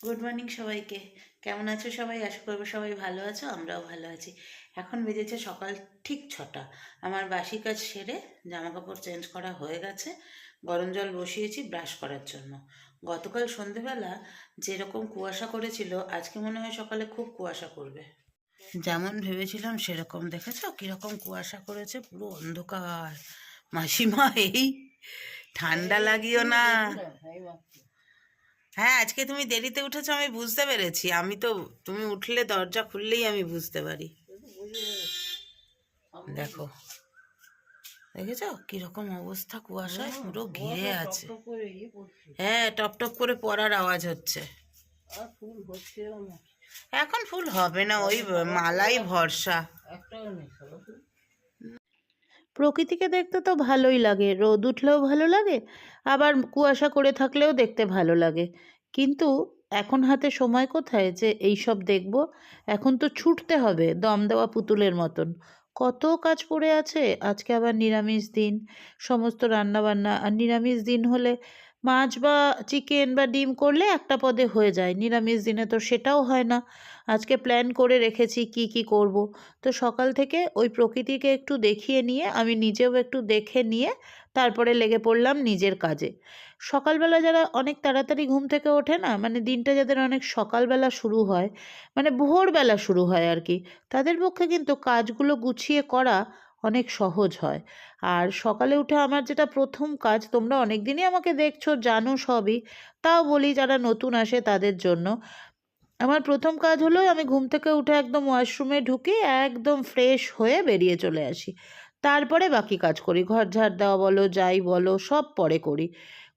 Good morning সবাইকে। কেমন আছো সবাই? আশা করব সবাই ভালো আছো আমরাও ভালো আছি। এখন বেজেছে সকাল ঠিক ছটা। আমার বাসি কাজ সেরে জামা কাপড় চেঞ্জ করা হয়ে গেছে। গরম জল বসিয়েছি ব্রাশ করার জন্য। গতকাল সন্ধেবেলা যেরকম কুয়াশা করেছিল আজকে মনে হয় সকালে খুব কুয়াশা করবে। যেমন ভেবেছিলাম সেরকম দেখেছ? কীরকম কুয়াশা করেছে পুরো অন্ধকার। মাসিমা এই ঠান্ডা লাগিও না। হ্যাঁ আজকে তুমি দেরিতে উঠেছো আমি বুঝতে পেরেছি। আমি তো তুমি উঠলে দরজা খুললেই আমি বুঝতে পারি। দেখো। দেখেছ? কীরকম অবস্থা কুয়াশায়? পুরো ঘিরে আছে। হ্যাঁ টপ টপ করে পড়ার আওয়াজ হচ্ছে। এখন ফুল হবে না ওই মালাই ভরসা। প্রকৃতিকে দেখতে তো ভালোই লাগে। রোদ উঠলেও ভালো লাগে, আবার কুয়াশা করে থাকলেও দেখতে ভালো লাগে। কিন্তু এখন হাতে সময় কোথায় যে এই সব দেখব? এখন তো ছুটতে হবে, দম দেওয়া পুতুলের মতন। কত কাজ পড়ে আছে, আজকে আবার নিরামিষ দিন। সমস্ত রান্না বান্না আর নিরামিষ দিন হলে মাছ বা চিকেন বা ডিম করলে একটা পদে হয়ে যায়, নিরামিষ দিনে তো সেটাও হয় না। আজকে প্ল্যান করে রেখেছি কি কি করব। তো সকাল থেকে ওই প্রকৃতিকে একটু দেখিয়ে নিয়ে, আমি নিজেও একটু দেখে নিয়ে তারপরে লেগে পড়লাম নিজের কাজে। সকালবেলা যারা অনেক তাড়াতাড়ি ঘুম থেকে ওঠে না মানে দিনটা যাদের অনেক সকালবেলা শুরু হয় মানে ভোরবেলা শুরু হয় আর কি, তাদের পক্ষে কিন্তু কাজগুলো গুছিয়ে করা অনেক সহজ হয়। আর সকালে উঠে আমার যেটা প্রথম কাজ, তোমরা অনেক দিনই আমাকে দেখছ, জানো সবই। তাও বলি যারা নতুন আসে তাদের জন্য। আমার প্রথম কাজ হলো আমি ঘুম থেকে উঠে একদম ওয়াশরুমে ঢুকে, একদম ফ্রেশ হয়ে বেরিয়ে চলে আসি। তারপরে বাকি কাজ করি। ঘর ঝাড় দেওয়া বলো, যাই বলো, সব পরে করি।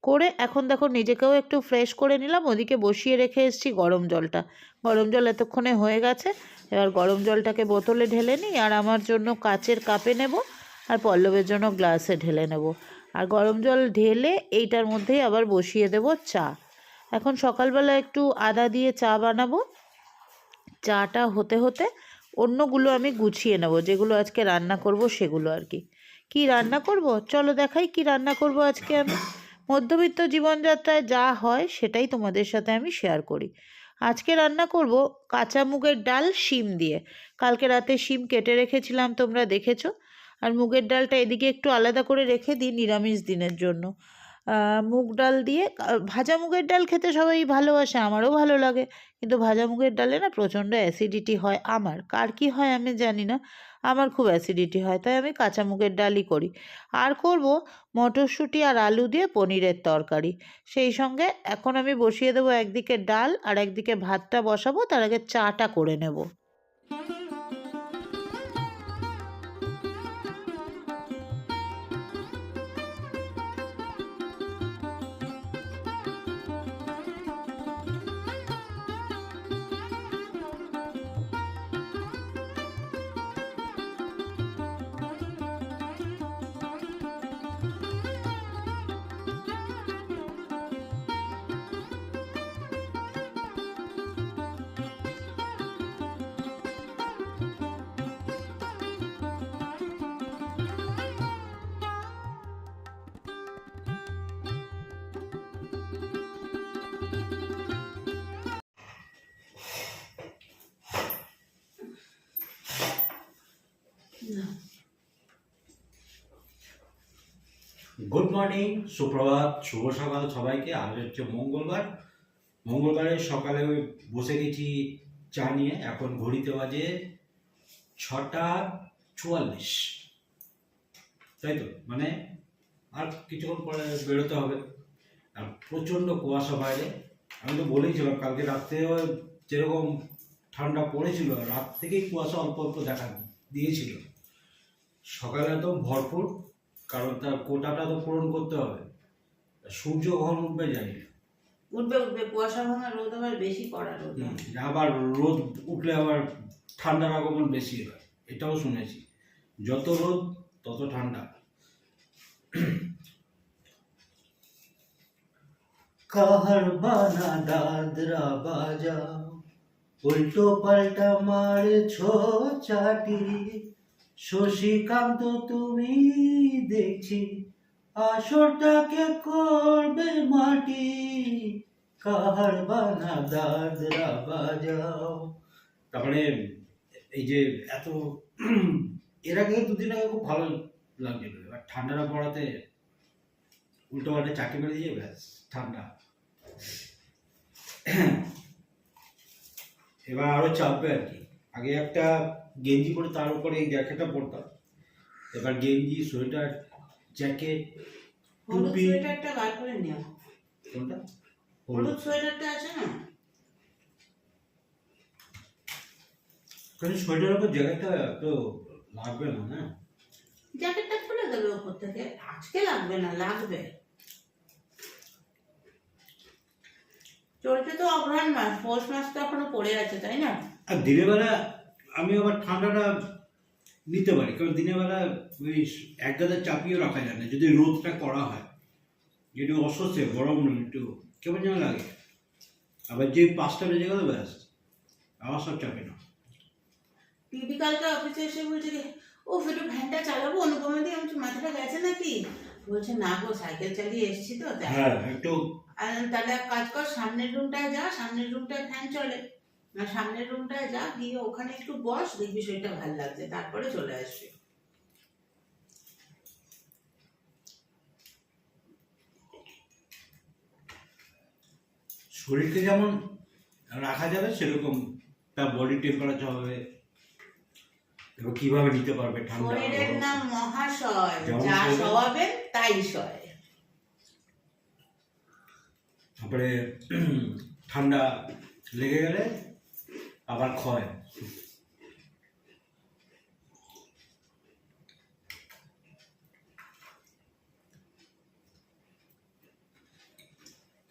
করে এখন দেখো নিজেকেও একটু ফ্রেশ করে নিলাম, ওদিকে বসিয়ে রেখে এসেছি গরম জলটা। গরম জল এতক্ষণে হয়ে গেছে। এবার গরম জলটাকে বোতলে ঢেলে নিই, আর আমার জন্য কাচের কাপে নেব, আর পল্লবের জন্য গ্লাসে ঢেলে নেব। আর গরম জল ঢেলে এইটার মধ্যেই আবার বসিয়ে দেব চা। এখন সকালবেলা একটু আদা দিয়ে চা বানাবো। চাটা হতে হতে অন্যগুলো আমি গুছিয়ে নেব, যেগুলো আজকে রান্না করব সেগুলো আর কি। কি রান্না করব? চলো দেখাই কি রান্না করব আজকে আমি। মধ্যবিত্ত জীবনযাত্রায় যা হয় সেটাই তোমাদের সাথে আমি শেয়ার করি। আজকে রান্না করব কাঁচা মুগের ডাল শিম দিয়ে। কালকে রাতে শিম কেটে রেখেছিলাম, তোমরা দেখেছ। আর মুগের ডালটা এদিকে একটু আলাদা করে রেখে দিই নিরামিষ দিনের জন্য। মুগ ডাল দিয়ে ভাজা মুগের ডাল খেতে সবাই ভালোবাসে, আমারও ভালো লাগে। কিন্তু ভাজা মুগের ডালে না প্রচণ্ড অ্যাসিডিটি হয় আমার। কার কী হয় আমি জানি না। আমার খুব অ্যাসিডিটি হয়, তাই আমি কাঁচা মুগের ডালই করি। আর করব মটরশুঁটি আর আলু দিয়ে পনিরের তরকারি। সেই সঙ্গে এখন আমি বসিয়ে দেবো একদিকে ডাল আর একদিকে ভাতটা বসাবো, তার আগে চাটা করে নেব। গুড মর্নিং সুপ্রভাত, শুভ সকাল সবাইকে। আজ হচ্ছে মঙ্গলবার। মঙ্গলবারে সকালে বসে গেছি চা নিয়ে। এখন ঘড়িতে বাজে ছটা চুয়াল্লিশ। তাই তো? মানে আর কিছুক্ষণ পরে বেরোতে হবে। আর প্রচণ্ড কুয়াশা বাইরে। আমি তো বলেইছিলাম, কালকে রাত্রেও যেরকম ঠান্ডা পড়েছিল, রাত থেকেই কুয়াশা অল্প অল্প দেখা দিয়েছিল। সকালে তো ভরপুর কারণ তার কোটাটা তো পূরণ করতে হবে। সূর্য কখন উঠবে জানি উঠবে উঠবে কুয়াশা ভাঙা রোদ আবার বেশি রোদ। আবার রোদ উঠলে আবার ঠান্ডার আগমন বেশি হয় এটাও শুনেছি। যত রোদ তত ঠান্ডা। কাহার বানা দাদরা বাজা উল্টো পাল্টা মারছ চাটি। শশীকান্ত, তুমি দেখছি আসরটাকে করবে মাটি। কাহার বানা দাদরা বাজাও। তারপরে এই যে এত, এর আগে দুদিন আগে খুব ভালো লাগছিল। এবার ঠান্ডাটা পড়াতে উল্টো পাল্টে চাকরি মেরে দিয়ে ব্যাস, ঠান্ডা। এবার আরও চাপবে আর কি। আগে একটা গেঞ্জি পরে তার উপরে এই জ্যাকেটটা পরতাম। এবার গেঞ্জি সোয়েটার জ্যাকেট টুপি। সোয়েটারটা বার করে নিও। কোনটা? হলুদ সোয়েটারটা আছে না? কিন্তু সোয়েটারের উপর জ্যাকেটটা তো লাগবে না না? জ্যাকেটটা খুলে দেবে ওপর থেকে। আজকে লাগবে না লাগবে। চলছে তো অগ্রহণ মাস পৌষ মাস তো এখনও পড়ে আছে তাই না? আর দিনের বেলা আমি আবার ঠান্ডাটা নিতে পারি কারণ দিনের বেলা ওই এক গাদা চাপিয়েও রাখা যায় না যদি রোদটা করা হয়। যদি অস্বস্তি গরম একটু কেমন যেন লাগে। আবার যে পাঁচটা বেজে গেল ব্যাস আবার সব চাপে না দিদি কালকে অফিসে এসে বলছে ও একটু ফ্যানটা চালাবো অনুপমা দিয়ে আমি মাথাটা গেছে নাকি? বলছে না গো সাইকেল চালিয়ে এসেছি তো হ্যাঁ একটু আর তাহলে কাজ কর সামনের রুমটায় যা সামনের রুমটায় ফ্যান চলে। আর সামনের রুমটায় যা গিয়ে ওখানে একটু বস দেখবি শরীরটা ভালো লাগছে তারপরে চলে আসবি। শরীরকে যেমন রাখা যাবে সেরকম তার বডি টেম্পারেচার হবে। এবার কীভাবে নিতে পারবে ঠান্ডা শরীরের নাম মহাশয় যা সবাবেন তাই সয় তারপরে ঠান্ডা লেগে গেলে আবার ক্ষয়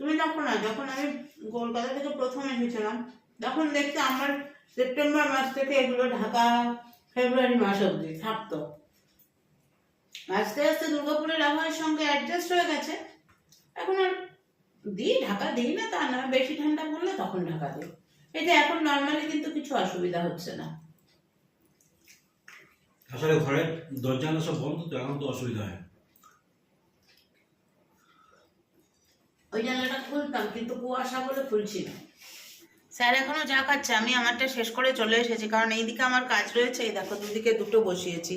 তুমি দেখো না যখন আমি কলকাতা থেকে প্রথম এসেছিলাম, তখন দেখতে আমার সেপ্টেম্বর মাস থেকে এগুলো ঢাকা, ফেব্রুয়ারি মাস অবধি থাকতো। আস্তে আস্তে দুর্গাপুরের আবহাওয়ার সঙ্গে অ্যাডজাস্ট হয়ে গেছে। এখন আর দিই, ঢাকা দিই না তা না, বেশি ঠান্ডা পড়লে তখন ঢাকা দিই। এটা এখন নর্মালি কিন্তু কিছু অসুবিধা হচ্ছে না। আসলে ঘরের দরজা সব বন্ধ তো এখন তো অসুবিধা হয়। ওই জানলাটা খুলতাম কিন্তু কুয়াশা বলে খুলছি না। স্যার এখনও চা খাচ্ছে আমি আমারটা শেষ করে চলে এসেছি কারণ এইদিকে আমার কাজ রয়েছে এই দেখো দুদিকে দুটো বসিয়েছি।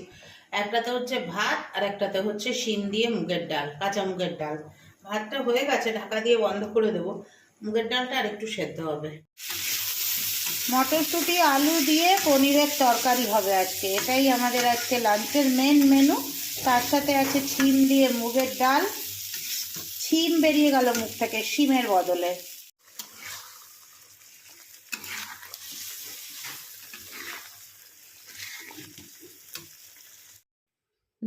একটাতে হচ্ছে ভাত আর একটাতে হচ্ছে শিম দিয়ে মুগের ডাল কাঁচা মুগের ডাল। ভাতটা হয়ে গেছে ঢাকা দিয়ে বন্ধ করে দেবো। মুগের ডালটা আর একটু সেদ্ধ হবে। মটরশুঁটি, আলু দিয়ে পনিরের তরকারি হবে আজকে। এটাই আমাদের আজকে লাঞ্চের মেন মেনু তার সাথে আছে ছিম দিয়ে মুগের ডাল। ছিম বেরিয়ে গেল মুখ থেকে, শিমের বদলে।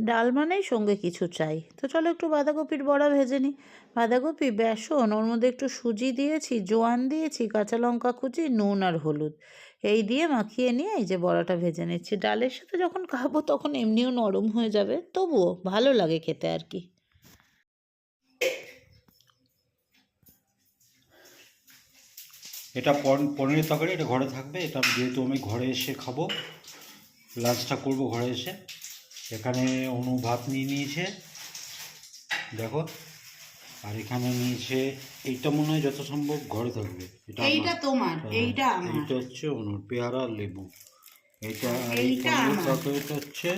ডাল মানেই সঙ্গে কিছু চাই। তো চলো একটু বাঁধাকপির বড়া ভেজে নিই। বাঁধাকপি, বেসন, ওর মধ্যে একটু সুজি দিয়েছি, জোয়ান দিয়েছি, কাঁচা লঙ্কা কুচি, নুন আর হলুদ। এই দিয়ে মাখিয়ে নিয়ে এই যে বড়াটা ভেজে নিচ্ছি। ডালের সাথে যখন খাব তখন এমনিও নরম হয়ে যাবে, তবুও ভালো লাগে খেতে আর কি। এটা পন- পনিরের তরকারি, এটা ঘরে থাকবে, এটা যেহেতু আমি ঘরে এসে খাব লাঞ্চটা করব ঘরে এসে। এখানে অনু ভাত নিয়ে নিয়েছে। দেখো আর এখানে নিয়েছে এইটা মনে হয় যত সম্ভব ঘরে থাকবে। এটা এইটা তোমার হ্যাঁ, এইটা আমার। এইটা হচ্ছে অনুর পেয়ারা লেবু। এইটা এইটা। তরকারিটা হচ্ছে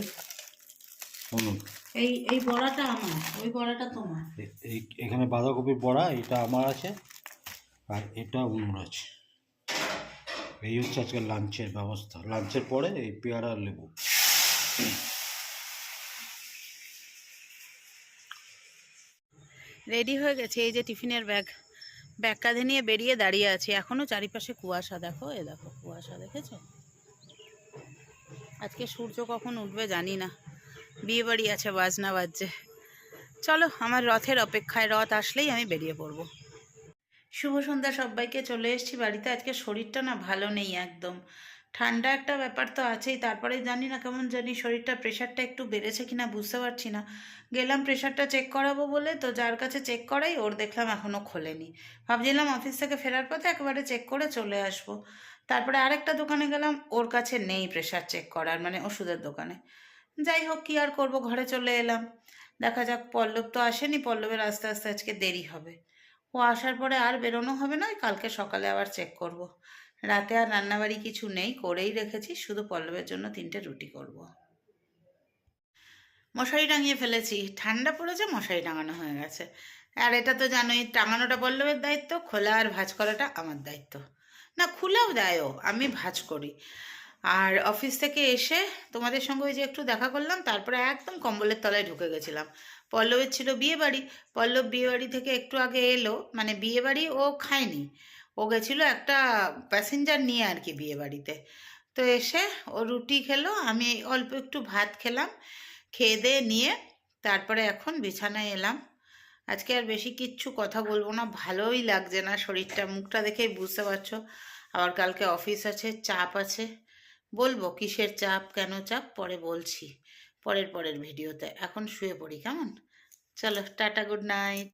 অনুর। এই এই বড়াটা আমার ওই বড়াটা তোমার। এই এখানে বাঁধাকপির বড়া এটা আমার আছে আর এটা অনুর আছে। এই হচ্ছে আজকে লাঞ্চের ব্যবস্থা। লাঞ্চের পরে এই পেয়ারা লেবু। রেডি হয়ে গেছে, এই যে টিফিনের ব্যাগ। ব্যাগ কাঁধে নিয়ে বেরিয়ে দাঁড়িয়ে আছি। এখনও চারিপাশে কুয়াশা, দেখো, এ দেখো কুয়াশা, দেখেছ? আজকে সূর্য কখন উঠবে জানি না। বিয়ে বাড়ি আছে, বাজনা বাজছে। চলো, আমার রথের অপেক্ষায়, রথ আসলেই আমি বেরিয়ে পড়ব। শুভ সন্ধ্যা সবাইকে, চলে এসেছি বাড়িতে। আজকে শরীরটা না ভালো নেই একদম। ঠান্ডা একটা ব্যাপার তো আছেই, তারপরে জানি না কেমন জানি শরীরটা প্রেশারটা একটু বেড়েছে কিনা বুঝতে পারছি না। গেলাম প্রেশারটা চেক করাবো বলে, তো যার কাছে চেক করাই, ওর দেখলাম এখনও খোলেনি। ভাবছিলাম অফিস থেকে ফেরার পথে একেবারে চেক করে চলে আসব। তারপরে আরেকটা দোকানে গেলাম, ওর কাছে নেই প্রেশার চেক করার মানে ওষুধের দোকানে। যাই হোক, কী আর করব, ঘরে চলে এলাম। দেখা যাক, পল্লব তো আসেনি, পল্লবের আস্তে আস্তে আজকে দেরি হবে। ও আসার পরে আর বেরোনো হবে না কালকে সকালে আবার চেক করব। রাতে আর রান্নাবাড়ি কিছু নেই, করেই রেখেছি, শুধু পল্লবের জন্য তিনটে রুটি করব। মশারি টাঙিয়ে ফেলেছি, ঠান্ডা পড়েছে, মশারি টাঙানো হয়ে গেছে। আর এটা তো জানোই, টাঙানোটা পল্লবের দায়িত্ব, খোলা আর ভাঁজ করাটা আমার দায়িত্ব। না, খুলেও দেয়ও, আমি ভাঁজ করি। আর অফিস থেকে এসে তোমাদের সঙ্গে ওই যে একটু দেখা করলাম, তারপরে একদম কম্বলের তলায় ঢুকে গেছিলাম। পল্লবের ছিল বিয়ে বাড়ি পল্লব বিয়ে বাড়ি থেকে একটু আগে এলো মানে বিয়ে বাড়ি ও খায়নি। ও গেছিল একটা প্যাসেঞ্জার নিয়ে আর কি বিয়ে বাড়িতে। তো এসে ও রুটি খেলো, আমি অল্প একটু ভাত খেলাম, খেয়ে দিয়ে নিয়ে তারপরে এখন বিছানায় এলাম। আজকে আর বেশি কিচ্ছু কথা বলব না, ভালোই লাগছে না শরীরটা, মুখটা দেখেই বুঝতে পারছ। আবার কালকে অফিস আছে, চাপ আছে। বলব কিসের চাপ, কেন চাপ? পরে বলছি, পরের পরের ভিডিওতে। এখন শুয়ে পড়ি, কেমন? চলো, টাটা গুড নাইট